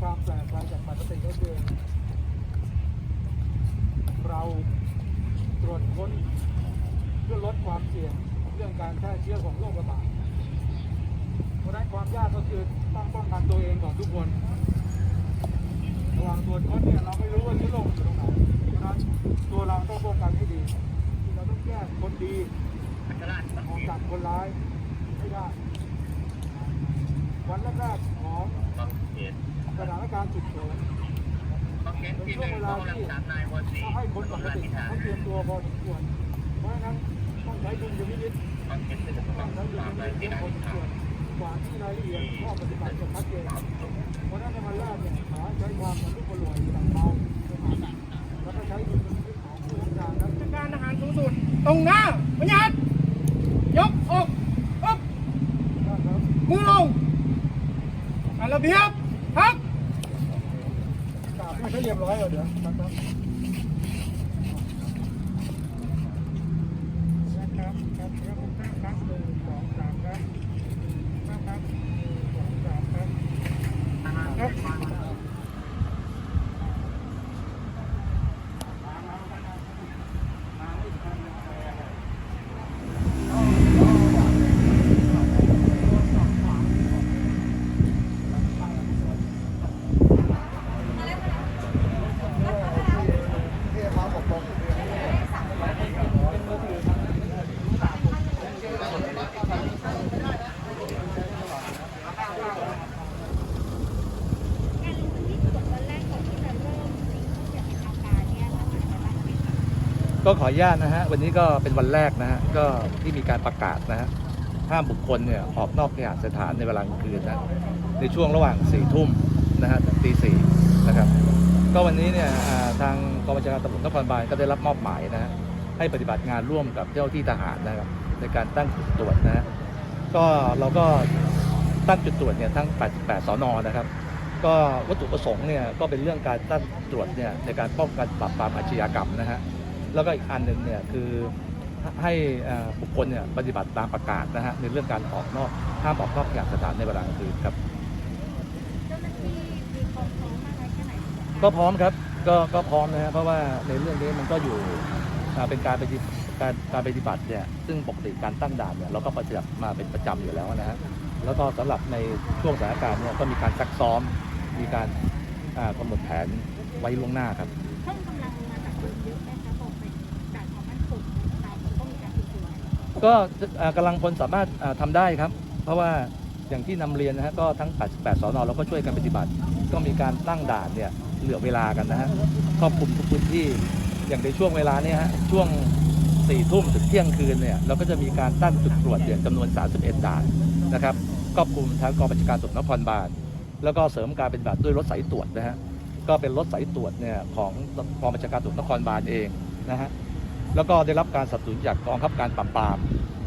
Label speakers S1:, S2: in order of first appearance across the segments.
S1: ความแปลกไปจากปกติก็คือเราตรวจค้นเพื่อลดความเสี่ยงเรื่องการแพร่เชื้อของโรคระบาดเพราะนั้นความยากก็คือต้องป้องกันตัวเองก่อนทุกคนระหว่างตรวจค้นเนี่ยเราไม่รู้ว่าเชื้อโรคอยู่ตรงไหนเพราะนั้นตัวเราต้องป้องกันให้ดีเราต้องแยกคนดีออกจากคนร้ายไม่ได้วันแรกๆของ สถานการณ์ฉุกเฉินเป็นช่วงเวลาที่ต้องให้คนปกติเขาเตรียมตัวพอสมควร เพราะฉะนั้นต้องใช้ดุลยพินิจต้องใช้ดุลยพินิจพอสมควรกว่าที่รายละเอียดข้อปฏิบัติจะชัดเจนเพราะฉะนั้นในวันแรกเนี่ยขอใช้ความมันทุกคนรวยแบบเบาแล้วก็ใช้ดุลยพินิจของผู้บัญชาการครับ
S2: การอาหารสูงสุดตรงหน้าพยัดยกอกปึ๊บมือลงอันระเบียบครับ
S1: ไม่ใช่เรียบร้อยเลยเดี๋ยวครับครับครับครับครับครับครับหนึ่งสองสามครับครับครับหนึ่งสองสามครับครับ
S3: ก็ขออนุญาตนะฮะวันนี้ก็เป็นวันแรกนะฮะก็ที่มีการประกาศนะฮะห้ามบุคคลเนี่ยออกนอกเคหสถานในเวลากลางคืนนะในช่วงระหว่างสี่ทุ่มนะฮะถึงตีสี่นะครับ ก็วันนี้เนี่ยทางกองบัญชาการตำรวจนครบาลก็ได้รับมอบหมายนะฮะให้ปฏิบัติงานร่วมกับเจ้าหน้าที่ทหารนะครับในการตั้งจุดตรวจนะฮะก็เราก็ตั้งจุดตรวจเนี่ยทั้ง 88 สอนอนะครับ ก็วัตถุประสงค์เนี่ยก็เป็นเรื่องการตั้งตรวจเนี่ยในการป้องกันปราบปรามอาชญากรรมนะฮะ แล้วก็อีกอันหนึ่งเนี่ยคือให้เอ่อบุคคลเนี่ยปฏิบัติตามประกาศนะฮะในเรื่องการออกนอกห้ามออกนอกเคหสถานในเวลากลางคืนครับ
S4: เจ้าหน้าที่มีความพร้อมมากน้อยแค่ไหน
S3: ก็พร้อมครับก็ก็พร้อมนะฮะเพราะว่าในเรื่องนี้มันก็อยู่อ่าเป็นการปฏิการการปฏิบัติเนี่ยซึ่งปกติการตั้งด่านเนี่ยเราก็ปฏิบัติมาเป็นประจำอยู่แล้วนะฮะแล้วก็สำหรับในช่วงสถานการณ์เนี่ยก็มีการซักซ้อม มีการอ่ากำหนดแผนไว้ล่วงหน้าครับ ก็อ่ากำลังพลสามารถอ่าทำได้ครับ เพราะว่าอย่างที่นำเรียนนะฮะก็ทั้ง 88 สอนอเราก็ช่วยกันปฏิบัติ ก็มีการตั้งด่านเนี่ยเหลือเวลากันนะฮะครอบคลุมทุกพื้นที่อย่างในช่วงเวลาเนี่ยฮะช่วง4ทุ่มถึงเที่ยงคืนเนี่ยเราก็จะมีการตั้งจุดตรวจเนี่ยจำนวน 31 ด่านนะครับครอบคลุมทั้งกองบัญชาการตำรวจนครบาลแล้วก็เสริมการปฏิบัติด้วยรถสายตรวจนะฮะก็เป็นรถสายตรวจเนี่ยของกองบัญชาการตำรวจนครบาลเองนะฮะ แล้วก็ได้รับการสนับสนุนจากกองบังคับการปราบปราม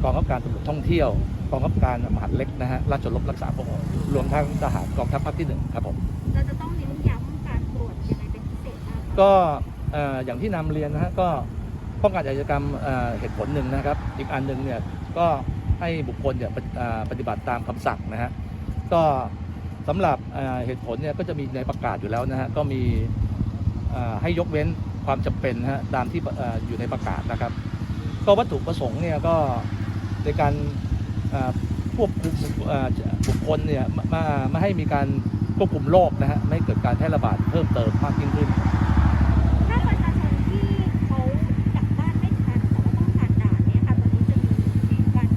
S3: กองบังคับการตำรวจท่องเที่ยวกองบังคับการมหาดเล็กนะฮะราชรบรักษาพระองค์รวมทั้งทหารกองทัพภาคที่หนึ่งครับผม
S4: เราจะต้องเน้นย้ำการตรวจยังไงเป็นพิเศษบ้างคะ
S3: ก็เอ่ออย่างที่นำเรียนนะฮะก็ป้องกันอาชญากรรมเอ่อเหตุผลหนึ่งนะครับ อีกอันหนึ่งเนี่ยก็ให้บุคคลเนี่ยปฏิอ่าปฏิบัติตามคำสั่งนะฮะก็สำหรับเอ่อเหตุผลเนี่ยก็จะมีในประกาศอยู่แล้วนะฮะก็มีเอ่อให้ยกเว้น ความจำเป็นนะฮะตามที่เอ่ออยู่ในประกาศนะครับ ก็วัตถุประสงค์เนี่ยก็ในการเอ่อควบคุมเอ่อบุคคลเนี่ยไมาไม่ให้มีการควบคุมโรคนะฮะไม่ให้เกิดการแพร่ระบาดเพิ่มเติมมากยิ่งขึ้น
S4: ถ้าประชาชนที่เขากลับบ้านไม่ทันแต่ว่าต้องผ่านด่านเนี่ยค่ะตอนนี้จะมีการ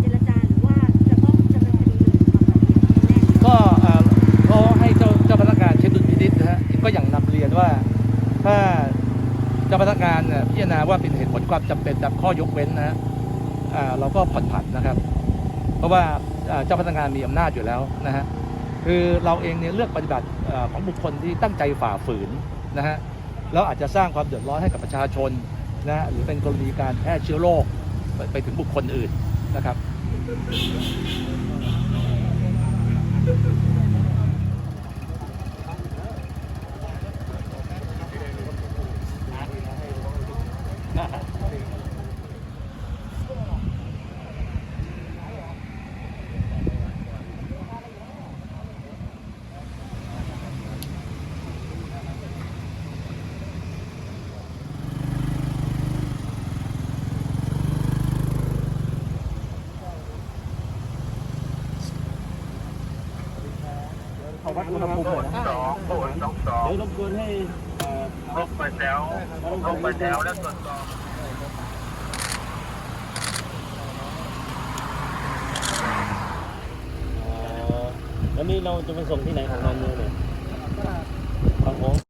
S4: เจรจาหรือว่าจะต้องดำเนินคดีเลยสำหรับแบบนี้แรก
S3: ก็เอ่อเขาให้เจ้าเจ้าพนักงานเช็คดุลพินิษนะฮะก็อย่างนำเรียนว่าถ้าเจ้าพนักงานเนี่ยพิจารณาว่าเป็นเหตุผลความจำเป็นตามข้อยกเว้นนะเราก็ผ่อนผันนะครับ เพราะว่าเจ้าพนักงานมีอำนาจอยู่แล้วนะฮะคือเราเองเนี่ยเลือกปฏิบัติของบุคคลที่ตั้งใจฝ่าฝืนนะฮะแล้วอาจจะสร้างความเดือดร้อนให้กับประชาชนนะฮะหรือเป็นกรณีการแพร่เชื้อโรคไไปถึงบุคคลอื่นนะครับ
S5: วัดอุณหภูมิหน่อยนะ
S6: สองศูนย์สองสอง
S5: เดี๋ยวรบกวนให้เอ่อ
S6: ลงไปแถวลงไปแถวแล้วตรวจสอบ
S5: แล้วนี่เราจะไปส่งที่ไหนของนอนเมืองเนี่ย
S6: เ